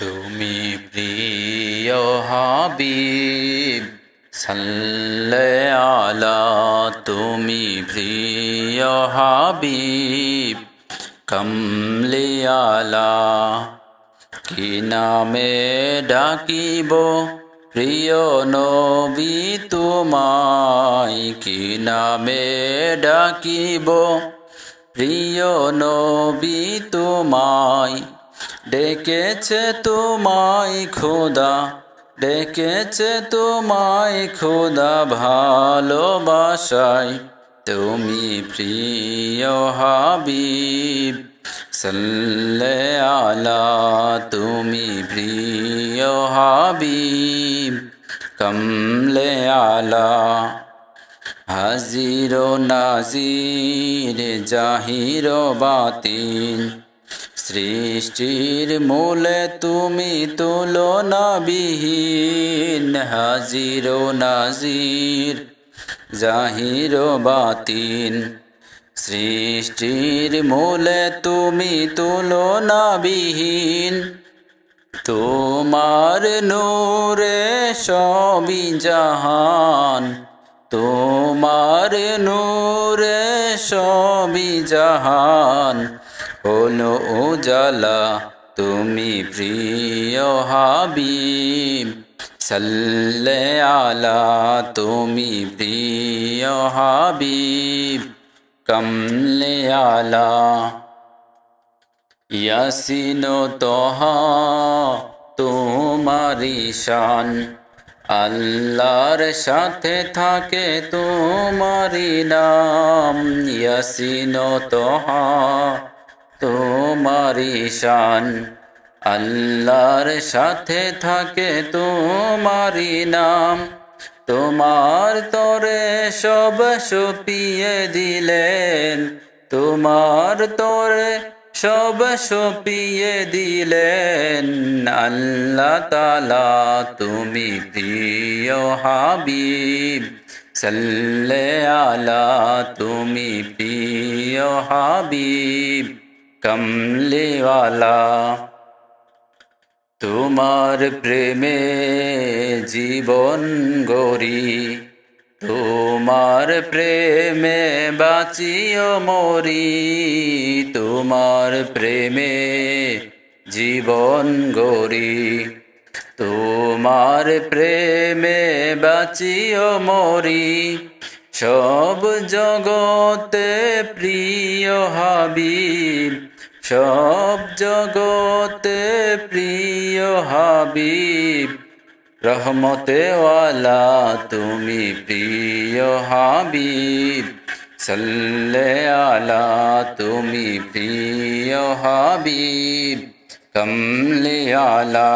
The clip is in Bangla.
তুমি প্রিয় হাবিব আলা, তুমি প্রিয় হাবিব, কমলি আলা, কি নামে ডাকিব? প্রিয় নবী তোমায় কি নামে ডাকিব? প্রিয় নবী তোমায় ডেকেছে তোমায় খোদা, ডেকেছে তোমায় খোদা ভালোবাসায়। তুমি প্রিয় হাবিব, সাল্লে আলা, তুমি প্রিয় হাবিব, কমলে আলা, হাজির নাজির, জাহির বাতিন সৃষ্টির মূলে তুমি তুলনাবিহীন, হাজির নাজির, জাহির বাতিন। সৃষ্টির মূলে তুমি তুলনাবিহীন, তোমার নূরে সবই জাহান, তোমার নূরে সবই জাহান। হলো উজালা, তুমি প্রিয় হাবিব। সাল্লে আলা, তুমি প্রিয় হাবিব। কমলে আলা, ইয়াসিন তোহা তোমারি শান। আল্লাহর সাথে থাকে তোমারি নাম, ইয়াসিন তোহা। তোমারি শান, আল্লাহর সাথে থাকে তোমারি নাম। তোমার তরে সব সপিয়ে দিলেন, তোমার তরে সব সপিয়ে দিলেন। আল্লাহ তালা তুমি প্রিয় হাবিব, সাল্লে আলা তুমি প্রিয় হাবিব। কমলেওয়ালা তোমার প্রেমে জীবন গরি তোমার প্রেমে বাঁচিও মরি তোমার প্রেমে জীবন গরি তোমার প্রেমে বাঁচিও মরি সব জগতে প্রিয় হাবিব, সব জগতে প্রিয় হাবিব, রহমতেওয়ালা তুমি প্রিয় হাবিব সাল্লে আলা তুমি প্রিয় হাবিব কমলে আলা